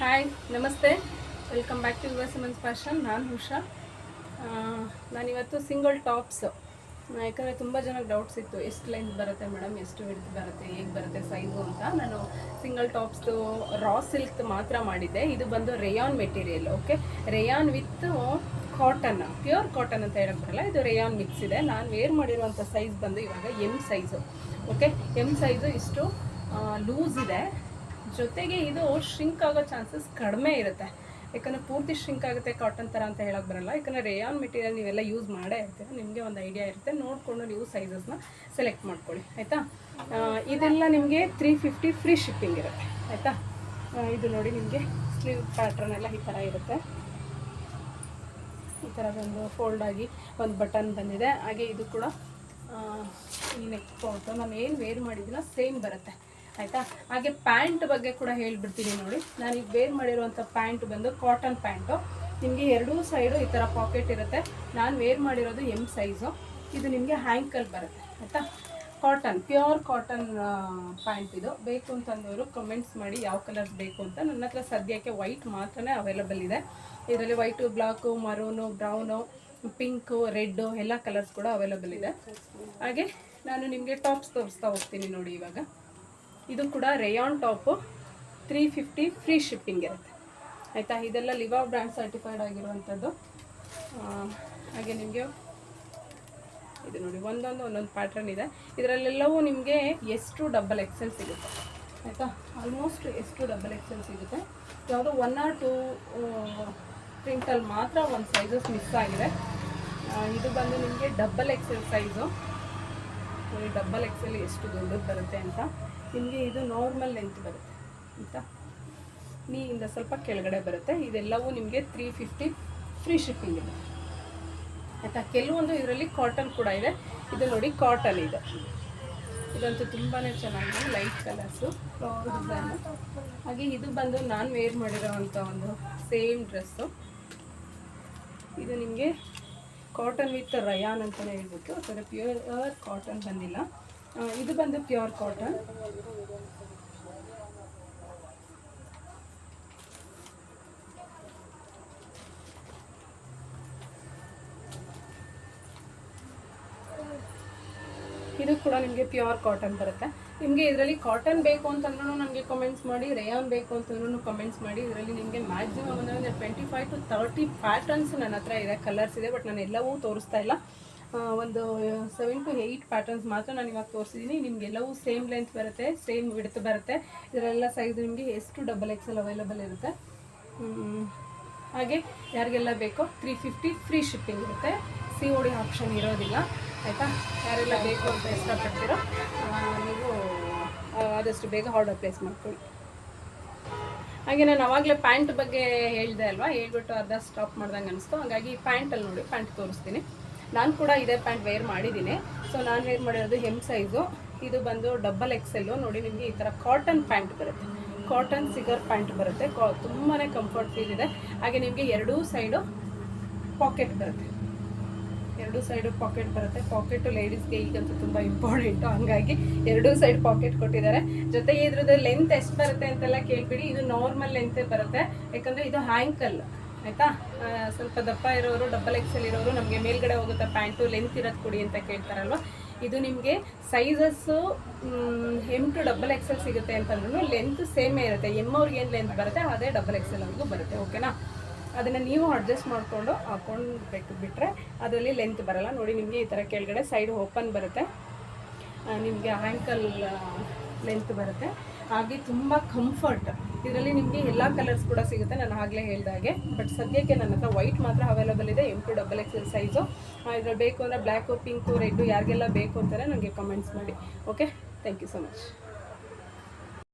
Hi ನಮಸ್ತೆ. Welcome back to ಯುವ ಸಿಮನ್ಸ್ ಫ್ಯಾಷನ್ ನಾನು ಉಷಾ ನಾನಿವತ್ತು ಸಿಂಗಲ್ ಟಾಪ್ಸ್ ಯಾಕಂದರೆ ತುಂಬ ಜನಕ್ಕೆ ಡೌಟ್ಸ್ ಇತ್ತು, ಎಷ್ಟು ಲೆಂತ್ ಬರುತ್ತೆ ಮೇಡಮ್ ಎಷ್ಟು ವಿಡ್ತ್ ಬರುತ್ತೆ, ಹೇಗೆ ಬರುತ್ತೆ ಸೈಜು ಅಂತ. ನಾನು ಸಿಂಗಲ್ ಟಾಪ್ಸ್ದು ರಾ ಸಿಲ್ಕ್ ಮಾತ್ರ ಮಾಡಿದ್ದೆ. ಇದು ಬಂದು rayon material okay rayon with cotton pure cotton ಅಂತ ಹೇಳಕ್ ಬರಲ್ಲ ಇದು ರೇಯಾನ್ ಮಿಕ್ಸ್ ಇದೆ. ನಾನು ವೇರ್ ಮಾಡಿರುವಂಥ ಸೈಜ್ ಬಂದು ಇವಾಗ M size okay M size ಇಷ್ಟು ಲೂಸ್ ಇದೆ. ಜೊತೆಗೆ ಇದು ಶ್ರಿಂಕ್ ಆಗೋ ಚಾನ್ಸಸ್ ಕಡಿಮೆ ಇರುತ್ತೆ. ಯಾಕಂದರೆ ಪೂರ್ತಿ ಶ್ರಿಂಕ್ ಆಗುತ್ತೆ ಕಾಟನ್ ಥರ ಅಂತ ಹೇಳೋಕ್ಕೆ ಬರಲ್ಲ. ಯಾಕಂದರೆ ರೇಯಾನ್ ಮೆಟೀರಿಯಲ್ ನೀವೆಲ್ಲ ಯೂಸ್ ಮಾಡೇ ಇರ್ತೀರ. ನಿಮಗೆ ಒಂದು ಐಡಿಯಾ ಇರುತ್ತೆ. ನೋಡಿಕೊಂಡು ನೀವು ಸೈಜಸ್ನ ಸೆಲೆಕ್ಟ್ ಮಾಡ್ಕೊಳ್ಳಿ. ಆಯಿತಾ? ಇದೆಲ್ಲ ನಿಮಗೆ ತ್ರೀ ಫಿಫ್ಟಿ ಫ್ರೀ ಶಿಪ್ಪಿಂಗ್ ಇರುತ್ತೆ. ಆಯಿತಾ? ಇದು ನೋಡಿ ನಿಮಗೆ ಸ್ಲೀವ್ ಪ್ಯಾಟ್ರನ್ ಎಲ್ಲ ಈ ಥರ ಇರುತ್ತೆ. ಈ ಥರ ಒಂದು ಫೋಲ್ಡ್ ಆಗಿ ಒಂದು ಬಟನ್ ಬಂದಿದೆ. ಹಾಗೆ ಇದು ಕೂಡ ಈ ನೆಕ್ ಪೌಟು ನಾನು ಏನು ವೇರ್ ಮಾಡಿದ್ದೀನೋ ಸೇಮ್ ಬರುತ್ತೆ. ಆಯಿತಾ? ಹಾಗೆ ಪ್ಯಾಂಟ್ ಬಗ್ಗೆ ಕೂಡ ಹೇಳಿಬಿಡ್ತೀನಿ ನೋಡಿ. ನಾನು ಈಗ ವೇರ್ ಮಾಡಿರುವಂಥ ಪ್ಯಾಂಟ್ ಬಂದು ಕಾಟನ್ ಪ್ಯಾಂಟು. ನಿಮಗೆ ಎರಡೂ ಸೈಡು ಈ ಥರ ಪಾಕೆಟ್ ಇರುತ್ತೆ. ನಾನು ವೇರ್ ಮಾಡಿರೋದು ಎಂ ಸೈಜು ಇದು ನಿಮಗೆ ಹ್ಯಾಂಕಲ್ ಬರುತ್ತೆ. ಆಯಿತಾ? ಕಾಟನ್ ಪ್ಯೂರ್ ಕಾಟನ್ ಪ್ಯಾಂಟ್ ಇದು. ಬೇಕು ಅಂತಂದವರು ಕಮೆಂಟ್ಸ್ ಮಾಡಿ ಯಾವ ಕಲರ್ಸ್ ಬೇಕು ಅಂತ. ನನ್ನ ಹತ್ರ ಸದ್ಯಕ್ಕೆ ವೈಟ್ ಮಾತ್ರನೇ ಅವೈಲಬಲ್ ಇದೆ. ಇದರಲ್ಲಿ white black maroon brown pink red ಎಲ್ಲ ಕಲರ್ಸ್ ಕೂಡ ಅವೈಲಬಲ್ ಇದೆ. ಹಾಗೆ ನಾನು ನಿಮಗೆ ಟಾಪ್ಸ್ ತೋರಿಸ್ತಾ ಹೋಗ್ತೀನಿ ನೋಡಿ ಇವಾಗ. ಇದು ಕೂಡ rayon top three fifty free shipping ಇರುತ್ತೆ. ಆಯಿತಾ? ಇದೆಲ್ಲ ಲಿವಾ ಬ್ರ್ಯಾಂಡ್ ಸರ್ಟಿಫೈಡ್ ಆಗಿರುವಂಥದ್ದು. ಹಾಗೆ ನಿಮಗೆ ಇದು ನೋಡಿ, ಒಂದೊಂದು ಒಂದೊಂದು ಪ್ಯಾಟ್ರನ್ ಇದೆ. ಇದರಲ್ಲೆಲ್ಲವೂ ನಿಮಗೆ ಎಷ್ಟು ಡಬಲ್ ಎಕ್ಸೆಲ್ ಸಿಗುತ್ತೆ. ಆಯಿತಾ? ಆಲ್ಮೋಸ್ಟ್ ಎಷ್ಟು ಡಬಲ್ ಎಕ್ಸೆಲ್ ಸಿಗುತ್ತೆ. ಯಾವುದೋ ಒನ್ ಆರ್ ಟೂ ಪ್ರಿಂಟಲ್ಲಿ ಮಾತ್ರ ಒಂದು ಸೈಜಸ್ ಮಿಸ್ ಆಗಿದೆ. ಇದು ಬಂದು ನಿಮಗೆ double XL size double XL ಎಷ್ಟು ದೊಡ್ಡದು ಬರುತ್ತೆ ಅಂತ. ನಿಮಗೆ ಇದು ನಾರ್ಮಲ್ ಲೆಂತ್ ಬರುತ್ತೆ, ಆಯಿತಾ? ನೀಯಿಂದ ಸ್ವಲ್ಪ ಕೆಳಗಡೆ ಬರುತ್ತೆ. ಇದೆಲ್ಲವೂ ನಿಮಗೆ ತ್ರೀ ಫಿಫ್ಟಿ ಫ್ರೀ ಶಿಪ್ಪಿಂಗ್ ಇದೆ ಆಯಿತಾ? ಕೆಲವೊಂದು ಇದರಲ್ಲಿ ಕಾಟನ್ ಕೂಡ ಇದೆ. ಇದು ನೋಡಿ ಕಾಟನ್ ಇದೆ. ಇದಂತೂ ತುಂಬಾ ಚೆನ್ನಾಗಿದೆ ಲೈಟ್ ಕಲರ್ಸು ಹಾಗೆ ಇದು ಬಂದು ನಾನು ವೇರ್ ಮಾಡಿರೋವಂಥ ಒಂದು ಸೇಮ್ ಡ್ರೆಸ್ಸು ಇದು ನಿಮಗೆ ಕಾಟನ್ ವಿತ್ ರಯಾನ್ ಅಂತಲೇ ಹೇಳ್ಬಿಟ್ಟು ಅದರ ಪ್ಯೂರ್ ಕಾಟನ್ ಬಂದಿಲ್ಲ. ಇದು ಬಂದು ಪ್ಯೂರ್ ಕಾಟನ್. ಇದು ಕೂಡ ನಿಮಗೆ ಪ್ಯೂರ್ ಕಾಟನ್ ಬರುತ್ತೆ. ನಿಮಗೆ ಇದರಲ್ಲಿ ಕಾಟನ್ ಬೇಕು ಅಂತಂದ್ರೂ ನನಗೆ ಕಮೆಂಟ್ಸ್ ಮಾಡಿ ರೇಯಾನ್ ಬೇಕು ಅಂತಂದ್ರೂ ಕಮೆಂಟ್ಸ್ ಮಾಡಿ. ಇದರಲ್ಲಿ ನಿಮಗೆ ಮ್ಯಾಕ್ಸಿಮಮ್ ಅಂದರೆ twenty five to thirty patterns ನನ್ನ ಹತ್ರ ಇದೆ ಕಲರ್ಸ್ ಇದೆ ಬಟ್ ನಾನು ಎಲ್ಲವೂ ತೋರಿಸ್ತಾ ಇಲ್ಲ. ಒಂದು ಸೆವೆನ್ ಟು ಏಯ್ಟ್ ಪ್ಯಾಟರ್ನ್ಸ್ ಮಾತ್ರ ನಾನು ಇವಾಗ ತೋರಿಸಿದ್ದೀನಿ ನಿಮಗೆಲ್ಲವೂ ಸೇಮ್ ಲೆಂತ್ ಬರುತ್ತೆ ಸೇಮ್ ವಿಡ್ತ್ ಬರುತ್ತೆ. ಇದರೆಲ್ಲ ಸೈಜ್ ನಿಮಗೆ ಎಷ್ಟು ಡಬಲ್ ಎಕ್ಸೆಲ್ ಅವೈಲಬಲ್ ಇರುತ್ತೆ. ಹಾಗೆ ಯಾರಿಗೆಲ್ಲ ಬೇಕೋ ತ್ರೀ ಫಿಫ್ಟಿ ಫ್ರೀ ಶಿಪ್ಪಿಂಗ್ ಇರುತ್ತೆ. ಸಿ ಒ ಡಿ ಆಪ್ಷನ್ ಇರೋದಿಲ್ಲ. ಆಯಿತಾ? ಯಾರೆಲ್ಲ ಬೇಕು ಅಂತ ಇಷ್ಟಪಡ್ತೀರೋ ನೀವು ಆದಷ್ಟು ಬೇಗ ಆರ್ಡರ್ ಪ್ಲೇಸ್ ಮಾಡ್ಕೊಳ್ಳಿ. ಹಾಗೆ ನಾನು ಅವಾಗಲೇ ಪ್ಯಾಂಟ್ ಬಗ್ಗೆ ಹೇಳಿದೆ ಅಲ್ವಾ? ಹೇಳ್ಬಿಟ್ಟು ಅರ್ಧ ಸ್ಟಾಪ್ ಮಾಡ್ದಂಗೆ ಅನಿಸ್ತು. ಹಾಗಾಗಿ ಪ್ಯಾಂಟಲ್ಲಿ ನೋಡಿ, ಪ್ಯಾಂಟ್ ತೋರಿಸ್ತೀನಿ. ನಾನು ಕೂಡ ಇದೇ ಪ್ಯಾಂಟ್ ವೇರ್ ಮಾಡಿದ್ದೀನಿ ಸೊ ನಾನು ವೇರ್ ಮಾಡಿರೋದು ಹೆಮ್ ಸೈಜು ಇದು ಬಂದು ಡಬಲ್ ಎಕ್ಸೆಲ್ಲು ನೋಡಿ ನಿಮಗೆ ಈ ಥರ ಕಾಟನ್ ಪ್ಯಾಂಟ್ ಬರುತ್ತೆ. ಕಾಟನ್ ಸಿಗರ್ ಪ್ಯಾಂಟ್ ಬರುತ್ತೆ. ತುಂಬಾ ಕಂಫರ್ಟ್ ಫೀಲ್ ಇದೆ. ಹಾಗೆ ನಿಮಗೆ ಎರಡೂ ಸೈಡು ಪಾಕೆಟ್ ಬರುತ್ತೆ. ಎರಡೂ ಸೈಡು ಪಾಕೆಟ್ ಬರುತ್ತೆ. ಪಾಕೆಟ್ ಲೇಡೀಸ್ಗೆ ಈಗಂತೂ ತುಂಬ ಇಂಪಾರ್ಟೆಂಟು ಹಂಗಾಗಿ ಎರಡೂ ಸೈಡ್ ಪಾಕೆಟ್ ಕೊಟ್ಟಿದ್ದಾರೆ. ಜೊತೆಗೆ ಇದ್ರದ್ದು ಲೆಂತ್ ಎಷ್ಟು ಬರುತ್ತೆ ಅಂತೆಲ್ಲ ಕೇಳ್ಬಿಡಿ. ಇದು ನಾರ್ಮಲ್ ಲೆಂತೇ ಬರುತ್ತೆ. ಯಾಕಂದರೆ ಇದು ಹ್ಯಾಂಕಲ್ ಆಯಿತಾ? ಸ್ವಲ್ಪ ದಪ್ಪ ಇರೋರು ಡಬಲ್ ಎಕ್ಸೆಲ್ ಇರೋರು ನಮಗೆ ಮೇಲ್ಗಡೆ ಹೋಗುತ್ತೆ ಪ್ಯಾಂಟು ಲೆಂತ್ ಇರೋದು ಕೊಡಿ ಅಂತ ಕೇಳ್ತಾರಲ್ವ? ಇದು ನಿಮಗೆ sizes M to double XL ಸಿಗುತ್ತೆ ಅಂತಂದ್ರೂ ಲೆಂತ್ ಸೇಮೇ ಇರುತ್ತೆ. ಎಂ ಅವ್ರಿಗೆ ಏನು ಲೆಂತ್ ಬರುತ್ತೆ, ಅದೇ ಡಬಲ್ ಎಕ್ಸೆಲ್ ಅವ್ರಿಗೂ ಬರುತ್ತೆ ಓಕೆನಾ ಅದನ್ನು ನೀವು ಅಡ್ಜಸ್ಟ್ ಮಾಡಿಕೊಂಡು ಹಾಕೊಂಡು ಬಿಟ್ಟರೆ ಅದರಲ್ಲಿ ಲೆಂತ್ ಬರಲ್ಲ. ನೋಡಿ ನಿಮಗೆ ಈ ಥರ ಕೆಳಗಡೆ ಸೈಡ್ ಓಪನ್ ಬರುತ್ತೆ. ನಿಮಗೆ ಆ್ಯಂಕಲ್ ಲೆಂತ್ ಬರುತ್ತೆ. ಹಾಗೆ ತುಂಬ ಕಂಫರ್ಟ್ ಇದರಲ್ಲಿ ನಿಮಗೆ ಎಲ್ಲ ಕಲರ್ಸ್ ಕೂಡ ಸಿಗುತ್ತೆ. ನಾನು ಆಗಲೇ ಹೇಳಿದಾಗೆ ಬಟ್ ಸದ್ಯಕ್ಕೆ ನನ್ನ ಹತ್ರ ವೈಟ್ ಮಾತ್ರ ಅವೈಲಬಲ್ ಇದೆ. M to double L size ಇದ್ರಲ್ಲಿ ಬೇಕು ಅಂದರೆ ಬ್ಲ್ಯಾಕು ಪಿಂಕು ರೆಡ್ಡು ಯಾರಿಗೆಲ್ಲ ಬೇಕು ಅಂತಾರೆ ನನಗೆ ಕಮೆಂಟ್ಸ್ ಮಾಡಿ. Okay thank you so much